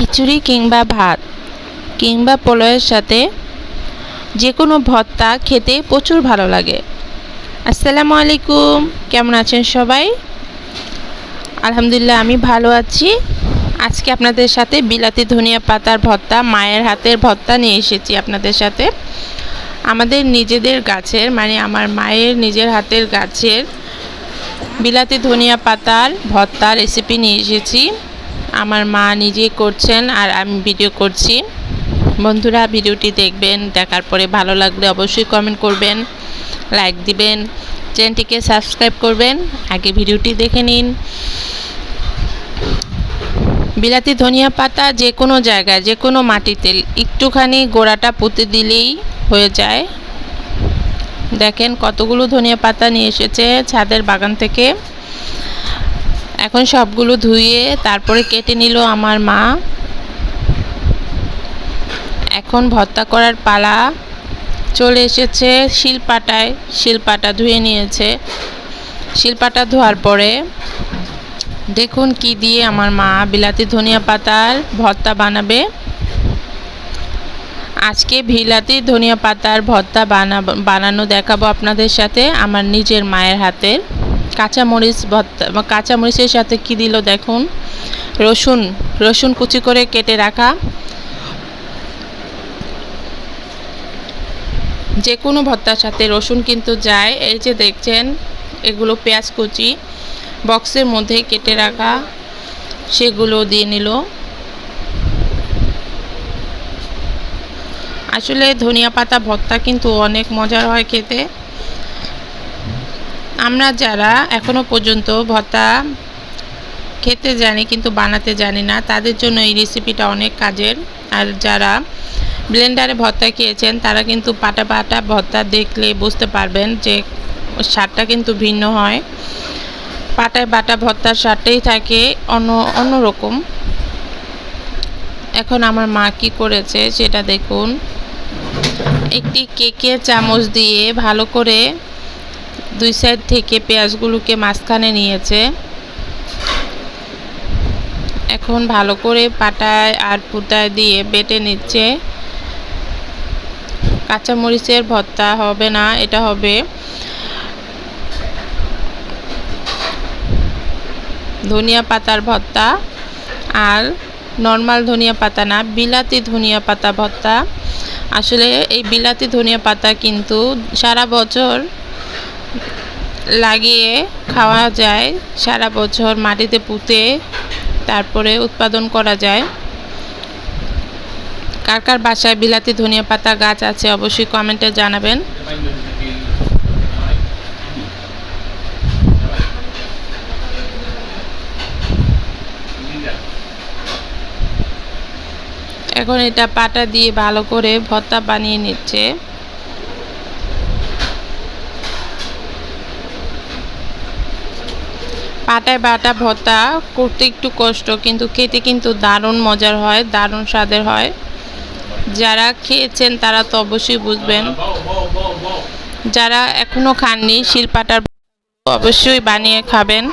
খিচুড়ি কিংবা ভাত কিংবা পোলাওয়ের সাথে যে কোনো ভর্তা খেতে প্রচুর ভালো লাগে। আসসালামু আলাইকুম। কেমন আছেন সবাই? আলহামদুলিল্লাহ, আমি ভালো আছি। আজকে আপনাদের সাথে বিলাতি ধনিয়া পাতার ভর্তা, মায়ের হাতের ভর্তা নিয়ে এসেছি আপনাদের সাথে। আমাদের নিজেদের গাছের মানে আমার মায়ের নিজের হাতের গাছের বিলাতি ধনিয়া পাতার ভর্তা রেসিপি নিয়ে এসেছি। আমার মা নিজেই করছেন আর আমি ভিডিও করছি। বন্ধুরা ভিডিওটি দেখবেন, দেখার পরে ভালো লাগলে অবশ্যই কমেন্ট করবেন লাইক দিবেন চ্যানেলটিকে সাবস্ক্রাইব করবেন। আগে ভিডিওটি দেখে নিন। বিলাতি ধনিয়া পাতা যে কোনো জায়গায়, যে কোনো মাটিতে একটুখানি গোড়াটা পুঁতে দিলেই হয়ে যায়। দেখেন কতগুলো ধনিয়া পাতা নিয়ে এসেছে ছাদের বাগান থেকে। এখন সবগুলো ধুয়ে তারপরে কেটে নিল আমার মা। এখন ভর্তা করার পালা। চলে এসেছে শিলপাটায়। শিলপাটা ধুয়ে নিয়েছে। শিলপাটা ধোয়ার পরে দেখুন কি দিয়ে আমার মা বিলাতি ধনিয়া পাতার ভর্তা বানাবে। আজকে বিলাতি ধনিয়া পাতার ভর্তা বানাবো বানানো দেখাবো আপনাদের সাথে আমার নিজের মায়ের হাতের। কাঁচামরিচ ভর্তা কাঁচামরিচের সাথে কি দিল দেখুন। রসুন রসুন কুচি করে কেটে রাখা। যে কোনো ভর্তার সাথে রসুন কিন্তু যায়। এই যে দেখছেন, এগুলো পেঁয়াজ কুচি বক্সের মধ্যে কেটে রাখা, সেগুলো দিয়ে নিল। আসলে ধনিয়া পাতা ভর্তা কিন্তু অনেক মজার হয় খেতে। আমরা যারা এখনও পর্যন্ত ভর্তা খেতে জানি কিন্তু বানাতে জানি না, তাদের জন্য এই রেসিপিটা অনেক কাজের। আর যারা ব্লেন্ডারে ভর্তা খেয়েছেন, তারা কিন্তু পাটা পাটা ভর্তা দেখলে বুঝতে পারবেন যে স্বাদটা কিন্তু ভিন্ন হয়। পাটায় বাটা ভর্তার স্বাদটাই থাকে অন্য অন্যরকম এখন আমার মা কি করেছে সেটা দেখুন। একটি কেকের চামচ দিয়ে ভালো করে দুই সাইড থেকে পেঁয়াজগুলোকে মাঝখানে নিয়েছে। এখন ভালো করে পাটায় আর পুতায় দিয়ে বেটে নিচ্ছে। কাঁচামরিচের ভর্তা হবে না, এটা হবে ধনিয়া পাতার ভর্তা আর নর্মাল ধনিয়া পাতা না, বিলাতি ধনিয়া পাতা ভর্তা। আসলে এই বিলাতি ধনিয়া পাতা কিন্তু সারা বছর লাগিয়ে খাওয়া যায়, সারা বছর মাটিতে পুঁতে তারপরে উৎপাদন করা যায়। কার কার বাসায় বিলাতি ধনিয়া পাতা গাছ আছে অবশ্যই কমেন্টে জানাবেন। এখন এটা পাটা দিয়ে ভালো করে ভর্তা বানিয়ে নিচ্ছে। পাটায় বাটা ভর্তা করতে একটু কষ্ট, কিন্তু খেতে কিন্তু দারুণ মজার হয়, দারুণ স্বাদের হয়। যারা খেয়েছেন তারা তো অবশ্যই বুঝবেন। যারা এখনও খাননি, শিলপাটার অবশ্যই বানিয়ে খাবেন।